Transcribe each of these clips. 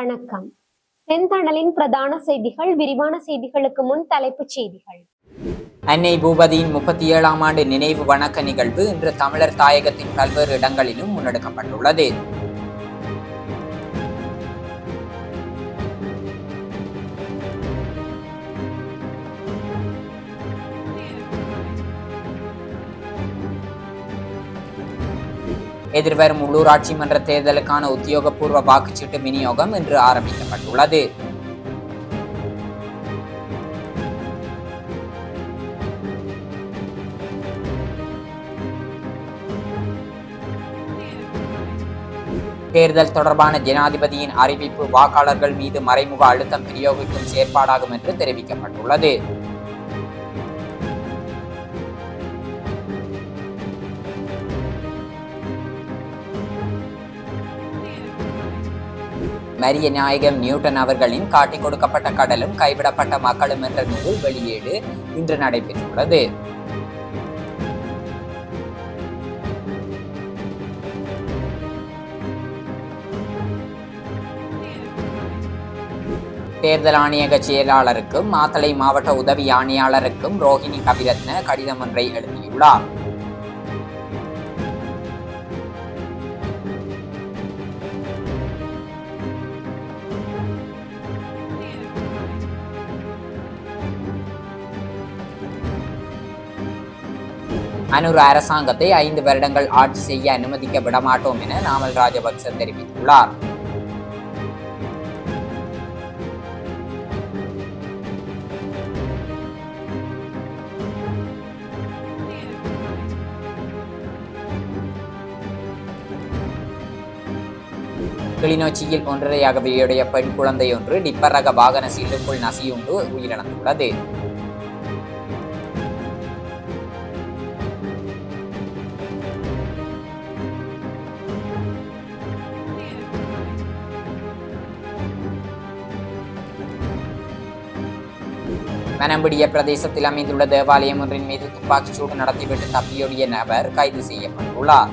வணக்கம். செந்தணலின் பிரதான செய்திகள் விரிவான செய்திகளுக்கு முன் தலைப்புச் செய்திகள். அன்னை பூபதியின் முப்பத்தி ஏழாம் ஆண்டு நினைவு வணக்க நிகழ்வு இன்று தமிழர் தாயகத்தின் பல்வேறு இடங்களிலும் முன்னெடுக்கப்பட்டுள்ளது. எதிர்வரும் உள்ளூராட்சி மன்ற தேர்தலுக்கான உத்தியோகபூர்வ வாக்குச்சீட்டு விநியோகம் இன்று ஆரம்பிக்கப்பட்டுள்ளது. தேர்தல் தொடர்பான ஜனாதிபதியின் அறிவிப்பு வாக்காளர்கள் மீது மறைமுக அழுத்தம் பிரயோகிக்கும் செயற்பாடாகும் என்று தெரிவிக்கப்பட்டுள்ளது. மரிய நாயகம் நியூட்டன் அவர்களின் காட்டிக் கொடுக்கப்பட்ட கடலும் கைவிடப்பட்ட மக்களும் என்ற நூல் வெளியீடு இன்று நடைபெற்றுள்ளது. தேர்தல் ஆணையக செயலாளருக்கும் மாத்தளை மாவட்ட உதவி ஆணையாளருக்கும் ரோஹிணி கபிரத்ன கடிதம் ஒன்றை எழுதியுள்ளார். அனுர அரசாங்கத்தை ஐந்து வருடங்கள் ஆட்சி செய்ய அனுமதிக்க விடமாட்டோம் என நாமல் ராஜபக்ச தெரிவித்துள்ளார். கிளிநொச்சியில் ஒன்றரையாக வீடைய பெண் குழந்தையொன்று டிப்பர் ரக வாகன சீட்டுக்குள் நசியுண்டு உயிரிழந்துள்ளது. மனம்பிடிய பிரதேசத்தில் அமைந்துள்ள தேவாலயம் ஒன்றின் மீது துப்பாக்கிச் சூடு நடத்திவிட்டு தப்பியோடிய நபர் கைது செய்யப்பட்டுள்ளார்.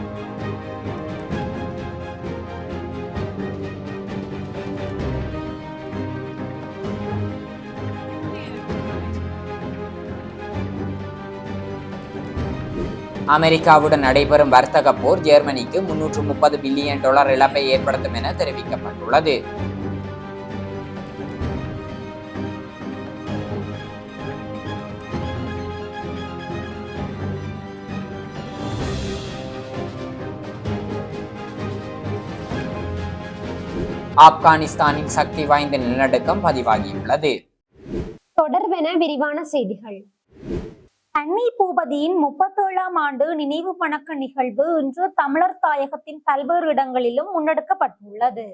அமெரிக்காவுடன் நடைபெறும் வர்த்தக போர் ஜெர்மனிக்கு முன்னூற்று முப்பது பில்லியன் டாலர் இழப்பை ஏற்படுத்தும் என தெரிவிக்கப்பட்டுள்ளது. ஆப்கானிஸ்தானின் சக்தி வாய்ந்த நிலநடுக்கம் பதிவாகியுள்ளது. தொடர்பென விரிவான செய்திகள். அன்னை பூபதியின் முப்பத்தேழாம் ஆண்டு நினைவு வணக்க நிகழ்வு இன்று தமிழர் தாயகத்தின் பல்வேறு இடங்களிலும் முன்னெடுக்கப்பட்டுள்ளது.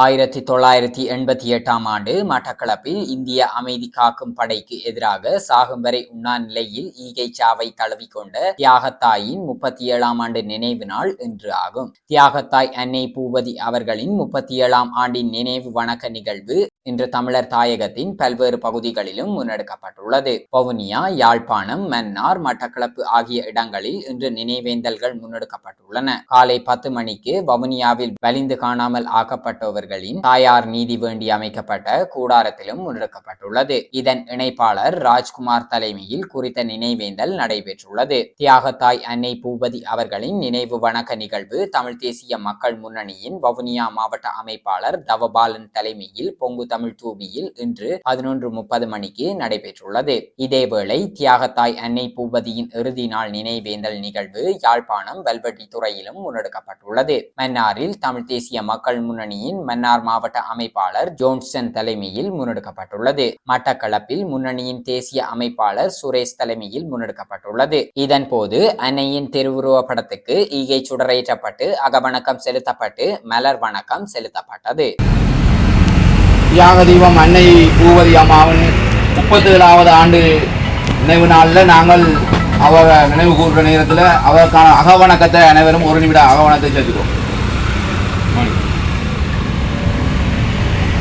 ஆயிரத்தி தொள்ளாயிரத்தி எண்பத்தி எட்டாம் ஆண்டு மட்டக்களப்பில் இந்திய அமைதி காக்கும் படைக்கு எதிராக சாகும் வரை உண்ணா நிலையில் ஈகை சாவை தழுவிக்கொண்ட தியாகத்தாயின் முப்பத்தி ஏழாம் ஆண்டு நினைவு நாள் இன்று ஆகும். தியாகத்தாய் அன்னை பூபதி அவர்களின் முப்பத்தி ஏழாம் ஆண்டின் நினைவு வணக்க நிகழ்வு இன்று தமிழர் தாயகத்தின் பல்வேறு பகுதிகளிலும் முன்னெடுக்கப்பட்டுள்ளது. வவுனியா யாழ்ப்பாணம் மன்னார் மட்டக்களப்பு ஆகிய இடங்களில் இன்று நினைவேந்தல்கள் முன்னெடுக்கப்பட்டுள்ளன. காலை பத்து மணிக்கு வவுனியாவில் வலிந்து காணாமல் ஆக்கப்பட்டவர் ஆக்கப்பட்டவர்களின் தாயார் நீதி வேண்டி அமைக்கப்பட்ட கூடாரத்திலும் முன்னெடுக்கப்பட்டுள்ளது இதன் இணைப்பாளர் ராஜ்குமார் தலைமையில் குறித்த நினைவேந்தல் நடைபெற்றுள்ளது. தியாகத்தாய் அன்னை பூபதி அவர்களின் நினைவு வணக்க நிகழ்வு தமிழ் தேசிய மக்கள் முன்னணியின் வவுனியா மாவட்ட அமைப்பாளர் தவபாலன் தலைமையில் பொங்கு தமிழ் தூபியில் இன்று பதினொன்று முப்பது மணிக்கு நடைபெற்றுள்ளது. இதேவேளை தியாகத்தாய் அன்னை பூபதியின் இறுதி நாள் நினைவேந்தல் நிகழ்வு யாழ்ப்பாணம் வெல்வெட்டி துறையிலும் முன்னெடுக்கப்பட்டுள்ளது. மன்னாரில் தமிழ் தேசிய மக்கள் முன்னணியின் மன்னார் மாவட்ட அமைப்பாளர் ஜோன்சன் தலைமையில் முன்னெடுக்கப்பட்டுள்ளது. மட்டக்களப்பில் முன்னணியின் தேசிய அமைப்பாளர் சுரேஷ் தலைமையில் முன்னெடுக்கப்பட்டுள்ளது. இதன் போது அன்னையின் திருவுருவ படத்துக்கு ஈகை சுடரேற்றப்பட்டு அகவணக்கம் செலுத்தப்பட்டு மலர் வணக்கம் செலுத்தப்பட்டது. தியாக தீபம் அன்னை பூவதி அம்மாவின் முப்பத்தேழாவது ஆண்டு நினைவு நாளில் நாங்கள் அவரை நினைவு கூறுகிற நேரத்தில் அவருக்கான அகவணக்கத்தை அனைவரும் ஒரு நிமிட அகவணத்தை சேர்த்துக்கிறோம்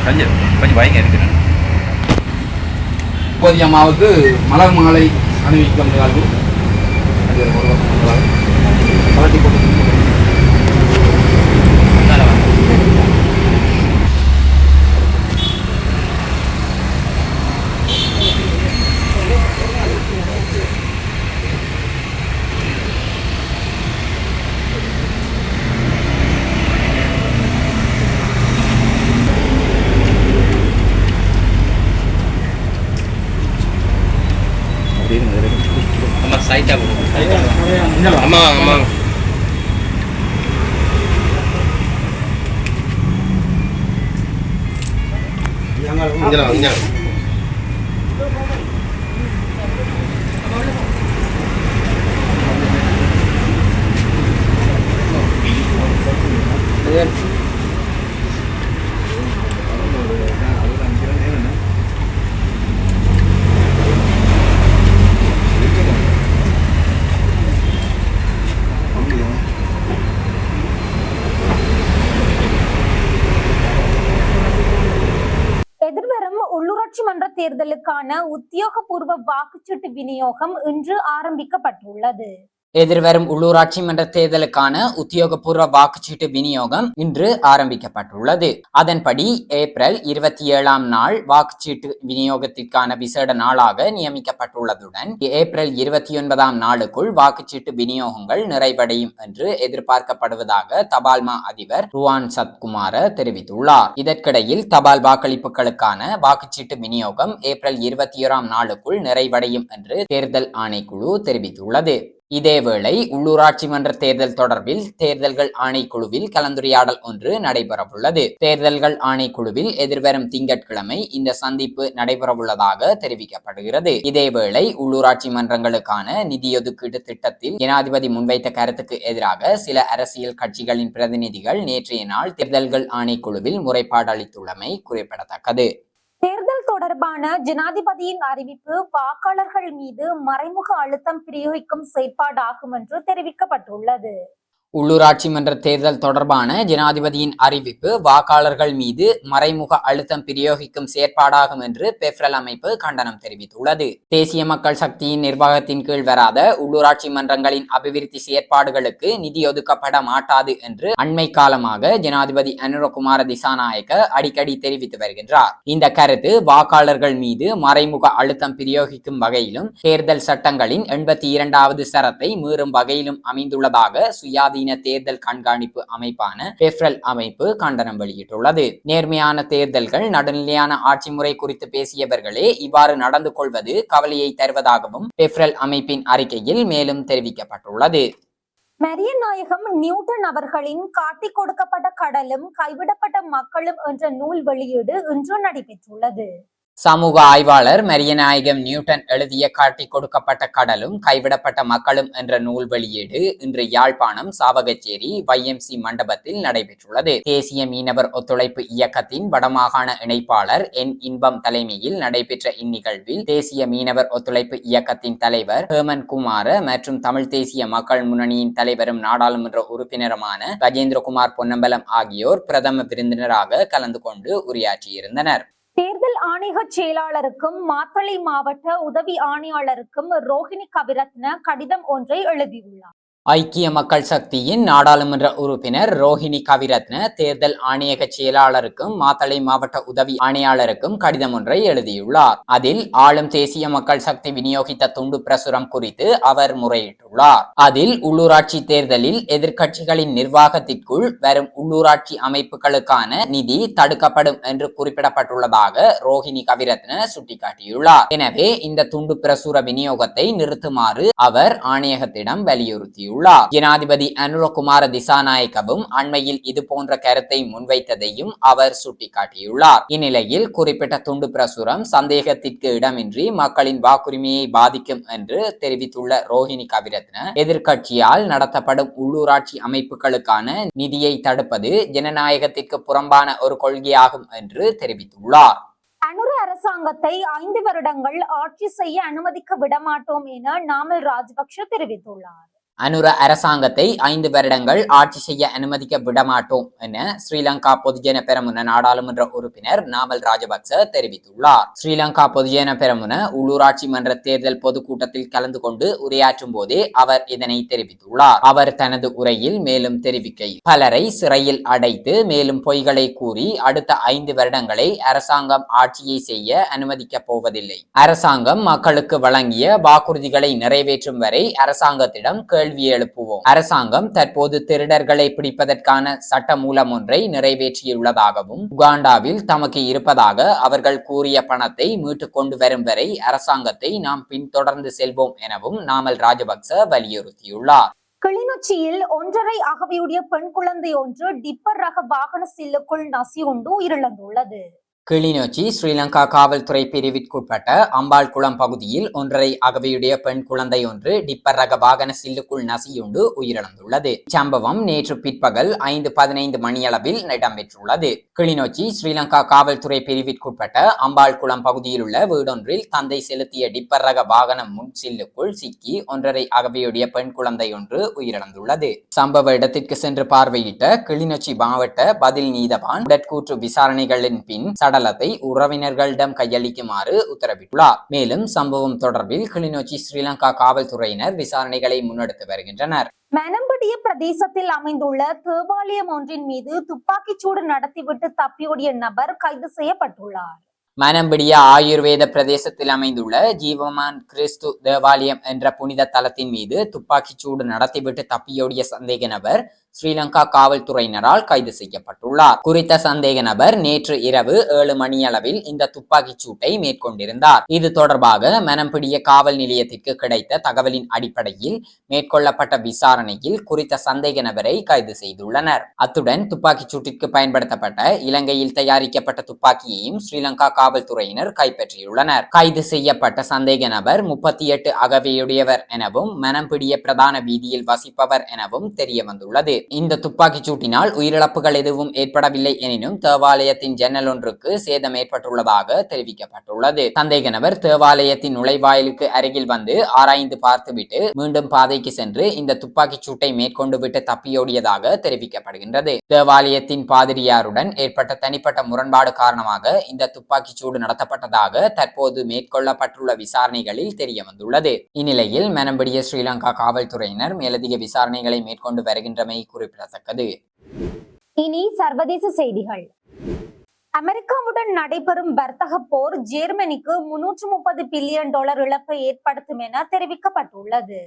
கொஞ்சம் கொஞ்சம் பயங்க இருக்கிறேன் பூவதி அம்மாவுக்கு மலர் மாலை அணிவிக்க நிகழ்வு அது ஒரு பக்கம் முதலாவது. ഇങ്ങനെ ഇങ്ങനെ Yeah. உள்ளூராட்சி மன்ற தேர்தலுக்கான உத்தியோகபூர்வ வாக்குச்சீட்டு விநியோகம் இன்று ஆரம்பிக்கப்பட்டுள்ளது. எதிர்வரும் உள்ளூராட்சி மன்ற தேர்தலுக்கான உத்தியோகபூர்வ வாக்குச்சீட்டு விநியோகம் இன்று ஆரம்பிக்கப்பட்டுள்ளது. அதன்படி ஏப்ரல் இருபத்தி ஏழாம் நாள் வாக்குச்சீட்டு விநியோகத்திற்கான விசேட நாளாக நியமிக்கப்பட்டுள்ளதுடன் ஏப்ரல் இருபத்தி ஒன்பதாம் நாளுக்குள் வாக்குச்சீட்டு விநியோகங்கள் நிறைவடையும் என்று எதிர்பார்க்கப்படுவதாக தபால்மா அதிபர் ருவான் சத்குமார தெரிவித்துள்ளார். இதற்கிடையில் தபால் வாக்களிப்புகளுக்கான வாக்குச்சீட்டு விநியோகம் ஏப்ரல் இருபத்தி ஓராம் நாளுக்குள் நிறைவடையும் என்று தேர்தல் ஆணைக்குழு தெரிவித்துள்ளது. இதேவேளை உள்ளூராட்சி மன்ற தேர்தல் தொடர்பில் தேர்தல்கள் ஆணைக்குழுவில் கலந்துரையாடல் ஒன்று நடைபெறவுள்ளது. தேர்தல்கள் ஆணைக்குழுவில் எதிர்வரும் திங்கட்கிழமை இந்த சந்திப்பு நடைபெறவுள்ளதாக தெரிவிக்கப்படுகிறது. இதேவேளை உள்ளூராட்சி மன்றங்களுக்கான நிதியொதுக்கீடு திட்டத்தில் ஜனாதிபதி முன்வைத்த கருத்துக்கு எதிராக சில அரசியல் கட்சிகளின் பிரதிநிதிகள் நேற்றைய நாள் தேர்தல்கள் ஆணைக்குழுவில் முறைப்பாடு அளித்துள்ளமை குறிப்பிடத்தக்கது. தேர்தல் தொடர்பான ஜனாதிபதியின் அறிவிப்பு வாக்காளர்கள் மீது மறைமுக அழுத்தம் பிரயோகிக்கும் செயற்பாடாகும் என்று தெரிவிக்கப்பட்டுள்ளது. உள்ளூராட்சி மன்ற தேர்தல் தொடர்பான ஜனாதிபதியின் அறிவிப்பு வாக்காளர்கள் மீது மறைமுக அழுத்தம் பிரயோகிக்கும் செயற்பாடாகும் என்று பெப்ரல் அமைப்பு கண்டனம் தெரிவித்துள்ளது. தேசிய மக்கள் சக்தியின் நிர்வாகத்தின் கீழ் வராத உள்ளூராட்சி மன்றங்களின் அபிவிருத்தி செயற்பாடுகளுக்கு நிதி ஒதுக்கப்பட மாட்டாது என்று அண்மை காலமாக ஜனாதிபதி அனுரகுமார திசாநாயக்க அடிக்கடி தெரிவித்து வருகின்றார். இந்த கருத்து வாக்காளர்கள் மீது மறைமுக அழுத்தம் பிரயோகிக்கும் வகையிலும் தேர்தல் சட்டங்களின் எண்பத்தி இரண்டாவது சரத்தை மீறும் வகையிலும் அமைந்துள்ளதாக சுயாதி சுயாதீன தேர்தல் கண்காணிப்பு அமைப்பான பெஃப்ரல் அமைப்பு கண்டனம் வெளியிட்டுள்ளது. நேர்மையான தேர்தல்கள் நடுநிலையான ஆட்சி முறை குறித்து பேசியவர்களே இவ்வாறு நடந்து கொள்வது கவலையை தருவதாகவும் பெஃப்ரல் அமைப்பின் அறிக்கையில் மேலும் தெரிவிக்கப்பட்டுள்ளது. மரியன் நாயகம் நியூட்டன் அவர்களின் காட்டி கொடுக்கப்பட்ட கடலும் கைவிடப்பட்ட மக்களும் என்ற நூல் வெளியீடு இன்று நடைபெற்றுள்ளது. சமூக ஆய்வாளர் மரியநாயகம் நியூட்டன் எழுதிய காட்டி கொடுக்கப்பட்ட கடலும் கைவிடப்பட்ட மக்களும் என்ற நூல் வெளியீடு இன்று யாழ்ப்பாணம் சாவகச்சேரி வைஎம்சி மண்டபத்தில் நடைபெற்றுள்ளது. தேசிய மீனவர் ஒத்துழைப்பு இயக்கத்தின் வடமாகாண இணைப்பாளர் என் இன்பம் தலைமையில் நடைபெற்ற இந்நிகழ்வில் தேசிய மீனவர் ஒத்துழைப்பு இயக்கத்தின் தலைவர் ஹேமன் குமார மற்றும் தமிழ் தேசிய மக்கள் முன்னணியின் தலைவரும் நாடாளுமன்ற உறுப்பினருமான கஜேந்திரகுமார் பொன்னம்பலம் ஆகியோர் பிரதம விருந்தினராக கலந்து கொண்டு உரையாற்றியிருந்தனர். தேர்தல் ஆணைய செயலாளருக்கும் மாத்தளை மாவட்ட உதவி ஆணையாளருக்கும் ரோஹிணி கவிரத்ன கடிதம் ஒன்றை எழுதியுள்ளார். ஐக்கிய மக்கள் சக்தியின் நாடாளுமன்ற உறுப்பினர் ரோஹிணி கவிரத்ன தேர்தல் ஆணையக செயலாளருக்கும் மாத்தளை மாவட்ட உதவி ஆணையாளருக்கும் கடிதம் ஒன்றை எழுதியுள்ளார். அதில் ஆளும் தேசிய மக்கள் சக்தி விநியோகித்த துண்டு பிரசுரம் குறித்து அவர் முறையிட்டுள்ளார். அதில் உள்ளூராட்சி தேர்தலில் எதிர்க்கட்சிகளின் நிர்வாகத்திற்குள் வரும் உள்ளூராட்சி அமைப்புகளுக்கான நிதி தடுக்கப்படும் என்று குறிப்பிடப்பட்டுள்ளதாக ரோஹிணி கவிரத்ன சுட்டிக்காட்டியுள்ளார். எனவே இந்த துண்டு பிரசுர விநியோகத்தை நிறுத்துமாறு அவர் ஆணையகத்திடம் வலியுறுத்தியுள்ளார். கூறியுள்ளார். ஜனாதிபதி அனுரகுமார திசாநாயக்கவும் அண்மையில் இது போன்ற கருத்தை முன்வைத்ததையும் அவர் சுட்டிக்காட்டியுள்ளார். இந்நிலையில் குறிப்பிட்ட துண்டு பிரசுரம் சந்தேகத்திற்கு இடமின்றி மக்களின் வாக்குரிமையை பாதிக்கும் என்று தெரிவித்துள்ள ரோஹிணி கவிரத்ன எதிர்கட்சியால் நடத்தப்படும் உள்ளூராட்சி அமைப்புகளுக்கான நிதியை தடுப்பது ஜனநாயகத்திற்கு புறம்பான ஒரு கொள்கையாகும் என்று தெரிவித்துள்ளார். அனுர அரசாங்கத்தை ஐந்து வருடங்கள் ஆட்சி செய்ய அனுமதிக்க விடமாட்டோம் என நாமல் ராஜபக்ஷ தெரிவித்துள்ளார். அனுர அரசாங்கத்தை ஐந்து வருடங்கள் ஆட்சி செய்ய அனுமதிக்க விடமாட்டோம் என ஸ்ரீலங்கா பொதுஜன பெரமுன நாடாளுமன்ற உறுப்பினர் நாமல் ராஜபக்ச தெரிவித்துள்ளார். ஸ்ரீலங்கா பொதுஜன பெரமுன உள்ளூராட்சி மன்ற தேர்தல் பொதுக்கூட்டத்தில் கலந்து கொண்டு உரையாற்றும் போதே அவர் இதனை தெரிவித்துள்ளார். அவர் தனது உரையில் மேலும் தெரிவிக்கையில் பலரை சிறையில் அடைத்து மேலும் பொய்களை கூறி அடுத்த ஐந்து வருடங்களை அரசாங்கம் ஆட்சியை செய்ய அனுமதிக்கப் போவதில்லை. அரசாங்கம் மக்களுக்கு வழங்கிய வாக்குறுதிகளை நிறைவேற்றும் வரை அரசாங்கத்திடம் கேள்வி கேள்வி எழுப்புவோம். அரசாங்கம் தற்போது திருடர்களை பிடிப்பதற்கான சட்ட மூலம் ஒன்றை நிறைவேற்றியுள்ளதாகவும் உகாண்டாவில் தமக்கு இருப்பதாக அவர்கள் கூறிய பணத்தை மீட்டு கொண்டு வரும் வரை அரசாங்கத்தை நாம் பின்தொடர்ந்து செல்வோம் எனவும் நாமல் ராஜபக்ச வலியுறுத்தியுள்ளார். கிளிநொச்சியில் ஒன்றரை அகவையுடைய பெண் குழந்தை ஒன்று டிப்பர் ரக வாகன சில்லுக்குள் நசியுண்டு உயிரிழந்துள்ளது. கிளிநொச்சி ஸ்ரீலங்கா காவல்துறை பிரிவிற்குட்பட்ட அம்பாள்குளம் பகுதியில் ஒன்றரை அகவையுடைய பெண் குழந்தை ஒன்று டிப்பர் ரக வாகன சில்லுக்குள் நசியுண்டு உயிரிழந்துள்ளது. சம்பவம் நேற்று பிற்பகல் ஐந்து பதினைந்து மணியளவில் இடம்பெற்றுள்ளது. கிளிநொச்சி ஸ்ரீலங்கா காவல்துறை பிரிவிற்குட்பட்ட அம்பாள்குளம் பகுதியில் உள்ள வீடொன்றில் தந்தை செலுத்திய டிப்பர் ரக வாகனம் முன் சில்லுக்குள் சிக்கி ஒன்றரை அகவையுடைய பெண் குழந்தை ஒன்று உயிரிழந்துள்ளது. சம்பவ இடத்திற்கு சென்று பார்வையிட்ட கிளிநொச்சி மாவட்ட பதில் நீதவான் உடற்கூற்று விசாரணைகளின் பின் சடலத்தை உறவினர்களிடம் கையளிக்குமாறு உத்தரவிட்டுள்ளார். மேலும் சம்பவம் தொடர்பில் கிளிநொச்சி ஸ்ரீலங்கா காவல்துறையினர் விசாரணைகளை முன்னெடுத்து வருகின்றனர். மனம்படிய பிரதேசத்தில் அமைந்துள்ள தேவாலயம் ஒன்றின் மீது துப்பாக்கிச்சூடு நடத்திவிட்டு தப்பியோடிய நபர் கைது செய்யப்பட்டுள்ளார். மனம்பிடிய ஆயுர்வேத பிரதேசத்தில் அமைந்துள்ள ஜீவமான் கிறிஸ்து தேவாலயம் என்ற புனித தலத்தின் மீது துப்பாக்கிச் சூடு நடத்திவிட்டு தப்பியோடிய சந்தேக நபர் ஸ்ரீலங்கா காவல்துறையினரால் கைது செய்யப்பட்டுள்ளார். குறித்த சந்தேக நபர் நேற்று இரவு ஏழு மணியளவில் இந்த துப்பாக்கிச் சூட்டை மேற்கொண்டிருந்தார். இது தொடர்பாக மனம்பிடிய காவல் நிலையத்திற்கு கிடைத்த தகவலின் அடிப்படையில் மேற்கொள்ளப்பட்ட விசாரணையில் குறித்த சந்தேக நபரை கைது செய்துள்ளனர். அத்துடன் துப்பாக்கிச் சூட்டிற்கு பயன்படுத்தப்பட்ட இலங்கையில் தயாரிக்கப்பட்ட துப்பாக்கியையும் ஸ்ரீலங்கா காவல்துறையினர் கைப்பற்றியுள்ளனர். கைது செய்யப்பட்ட சந்தேக நபர் முப்பத்தி எட்டு அகவையுடையவர் எனவும் மனம்பிடிய பிரதான வீதியில் வசிப்பவர் எனவும் தெரிய வந்துள்ளது இந்த துப்பாக்கிச் சூட்டினால் உயிரிழப்புகள் எதுவும் ஏற்படவில்லை எனினும் தேவாலயத்தின் ஜன்னல் ஒன்றுக்கு சேதம் ஏற்பட்டுள்ளதாக தெரிவிக்கப்பட்டுள்ளது. சந்தேக நபர் தேவாலயத்தின் நுழைவாயிலுக்கு அருகில் வந்து ஆராய்ந்து பார்த்துவிட்டு மீண்டும் பாதைக்கு சென்று இந்த துப்பாக்கிச் சூட்டை மேற்கொண்டு விட்டு தப்பியோடியதாக தெரிவிக்கப்படுகின்றது. தேவாலயத்தின் பாதிரியாருடன் ஏற்பட்ட தனிப்பட்ட முரண்பாடு காரணமாக இந்த துப்பாக்கி துப்பாக்கிச்சூடு நடத்தப்பட்டதாக தற்போது மேற்கொள்ளப்பட்டுள்ள விசாரணைகளில் தெரிய வந்துள்ளது இந்நிலையில் மனம்படிய ஸ்ரீலங்கா காவல்துறையினர் மேலதிக விசாரணைகளை மேற்கொண்டு வருகின்றமை குறிப்பிடத்தக்கது. இனி சர்வதேச செய்திகள். அமெரிக்காவுடன் நடைபெறும் வர்த்தக போர் ஜெர்மனிக்கு முன்னூற்று முப்பது பில்லியன் டாலர் இழப்பை ஏற்படுத்தும் என தெரிவிக்கப்பட்டுள்ளது.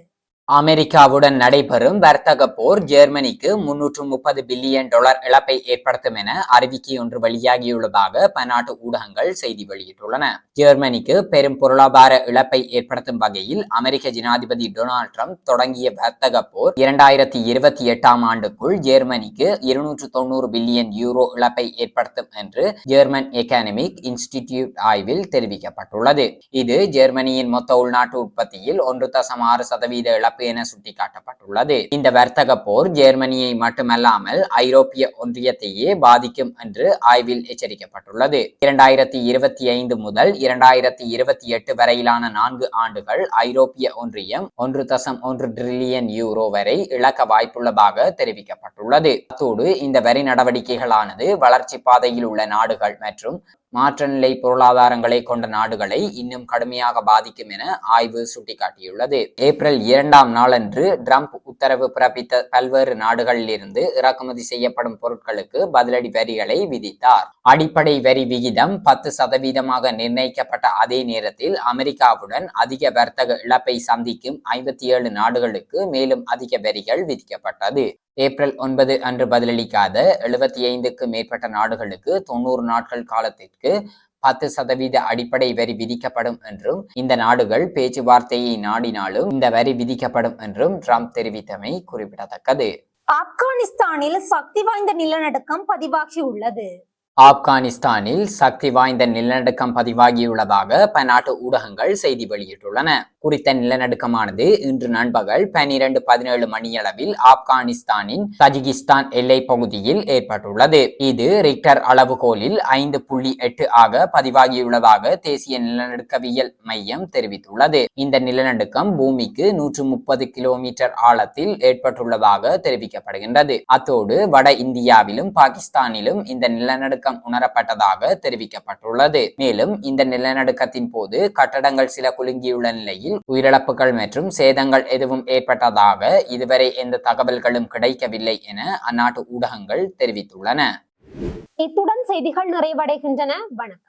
அமெரிக்காவுடன் நடைபெறும் வர்த்தக போர் ஜெர்மனிக்கு முன்னூற்று முப்பது பில்லியன் டாலர் இழப்பை ஏற்படுத்தும் என அறிவிக்கை ஒன்று வெளியாகியுள்ளதாக பன்னாட்டு ஊடகங்கள் செய்தி வெளியிட்டுள்ளன. ஜெர்மனிக்கு பெரும் பொருளாதார இழப்பை ஏற்படுத்தும் வகையில் அமெரிக்க ஜனாதிபதி டொனால்ட் ட்ரம்ப் தொடங்கிய வர்த்தக போர் இரண்டாயிரத்தி இருபத்தி எட்டாம் ஆண்டுக்குள் ஜெர்மனிக்கு இருநூற்று தொண்ணூறு பில்லியன் யூரோ இழப்பை ஏற்படுத்தும் என்று ஜெர்மன் எக்கானமிக் இன்ஸ்டிடியூட் ஆய்வில் தெரிவிக்கப்பட்டுள்ளது. இது ஜெர்மனியின் மொத்த உள்நாட்டு உற்பத்தியில் ஒன்று தசம் ஆறு சதவீத இழப்பு இழப்பு என சுட்டிக்காட்டப்பட்டுள்ளது. இந்த வர்த்தக போர் ஜெர்மனியை மட்டுமல்லாமல் ஐரோப்பிய ஒன்றியத்தையே பாதிக்கும் என்று ஆய்வில் எச்சரிக்கப்பட்டுள்ளது. இரண்டாயிரத்தி இருபத்தி ஐந்து முதல் இரண்டாயிரத்தி இருபத்தி எட்டு வரையிலான நான்கு ஆண்டுகள் ஐரோப்பிய ஒன்றியம் ஒன்று தசம் ஒன்று டிரில்லியன் யூரோ வரை இழக்க வாய்ப்புள்ளதாக தெரிவிக்கப்பட்டுள்ளது. அத்தோடு இந்த வரி நடவடிக்கைகளானது வளர்ச்சி பாதையில் உள்ள நாடுகள் மற்றும் மாற்றநிலை பொருளாதாரங்களை கொண்ட நாடுகளை இன்னும் கடுமையாக பாதிக்கும் என ஆய்வு சுட்டிக்காட்டியுள்ளது. ஏப்ரல் இரண்டாம் நாளன்று ட்ரம்ப் உத்தரவு பிறப்பித்த பல்வேறு நாடுகளிலிருந்து இறக்குமதி செய்யப்படும் பொருட்களுக்கு பதிலடி வரிகளை விதித்தார். அடிப்படை வரி விகிதம் பத்து சதவீதமாக நிர்ணயிக்கப்பட்ட அதே நேரத்தில் அமெரிக்காவுடன் அதிக வர்த்தக இழப்பை சந்திக்கும் ஐம்பத்தி ஏழு நாடுகளுக்கு மேலும் அதிக வரிகள் விதிக்கப்பட்டது. ஏப்ரல் ஒன்பது அன்று பதிலளிக்காத எழுபத்தி ஐந்துக்கு மேற்பட்ட நாடுகளுக்கு தொண்ணூறு நாட்கள் காலத்திற்கு பத்து சதவீத அடிப்படை வரி விதிக்கப்படும் என்றும் இந்த நாடுகள் பேச்சுவார்த்தையை நாடினாலும் இந்த வரி விதிக்கப்படும் என்றும் ட்ரம்ப் தெரிவித்தமை குறிப்பிடத்தக்கது. ஆப்கானிஸ்தானில் சக்தி வாய்ந்த நிலநடுக்கம் பதிவாகியுள்ளது ஆப்கானிஸ்தானில் சக்தி வாய்ந்த நிலநடுக்கம் பதிவாகியுள்ளதாக பன்னாட்டு ஊடகங்கள் செய்தி வெளியிட்டுள்ளன. குறித்த நிலநடுக்கமானது இன்று நண்பகல் பனிரெண்டு பதினேழு மணியளவில் ஆப்கானிஸ்தானின் தஜிகிஸ்தான் எல்லை பகுதியில் ஏற்பட்டுள்ளது. இது ரிக்டர் அளவுகோலில் ஐந்து புள்ளி எட்டு ஆக பதிவாகியுள்ளதாக தேசிய நிலநடுக்கவியல் மையம் தெரிவித்துள்ளது. இந்த நிலநடுக்கம் பூமிக்கு நூற்று முப்பது கிலோமீட்டர் ஆழத்தில் ஏற்பட்டுள்ளதாக தெரிவிக்கப்படுகின்றது. அத்தோடு வட இந்தியாவிலும் பாகிஸ்தானிலும் இந்த நிலநடுக்க நிலநடுக்கம் உணரப்பட்டதாக தெரிவிக்கப்பட்டுள்ளது. மேலும் இந்த நிலநடுக்கத்தின் போது கட்டடங்கள் சில குலுங்கியுள்ள நிலையில் உயிரிழப்புகள் மற்றும் சேதங்கள் எதுவும் ஏற்பட்டதாக இதுவரை எந்த தகவல்களும் கிடைக்கவில்லை என அந்நாட்டு ஊடகங்கள் தெரிவித்துள்ளன. இத்துடன் செய்திகள் நிறைவடைகின்றன. வணக்கம்.